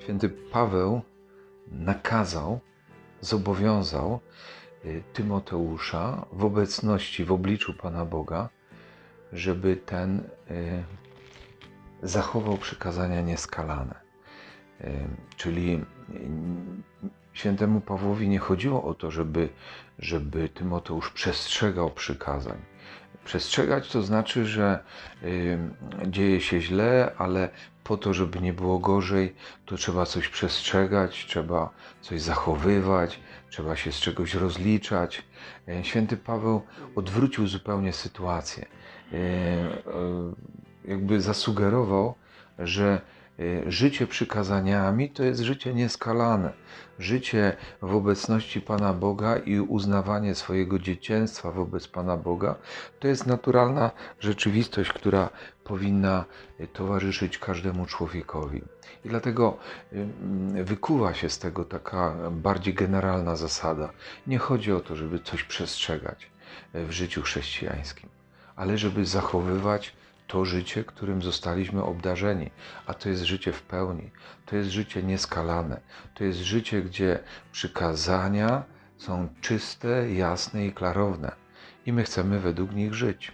Święty Paweł nakazał, zobowiązał y, Tymoteusza w obecności, w obliczu Pana Boga, żeby ten y, zachował przykazania nieskalane. Y, Czyli świętemu Pawłowi nie chodziło o to, żeby, żeby Tymoteusz przestrzegał przykazań. Przestrzegać to znaczy, że y, dzieje się źle, ale po to, żeby nie było gorzej, to trzeba coś przestrzegać, trzeba coś zachowywać, trzeba się z czegoś rozliczać. Y, Święty Paweł odwrócił zupełnie sytuację. Y, y, Jakby zasugerował, że życie przykazaniami to jest życie nieskalane. Życie w obecności Pana Boga i uznawanie swojego dzieciństwa wobec Pana Boga to jest naturalna rzeczywistość, która powinna y, towarzyszyć każdemu człowiekowi. I dlatego y, wykuwa się z tego taka bardziej generalna zasada. Nie chodzi o to, żeby coś przestrzegać y, w życiu chrześcijańskim, ale żeby zachowywać to życie, którym zostaliśmy obdarzeni, a to jest życie w pełni, to jest życie nieskalane, to jest życie, gdzie przykazania są czyste, jasne i klarowne i my chcemy według nich żyć.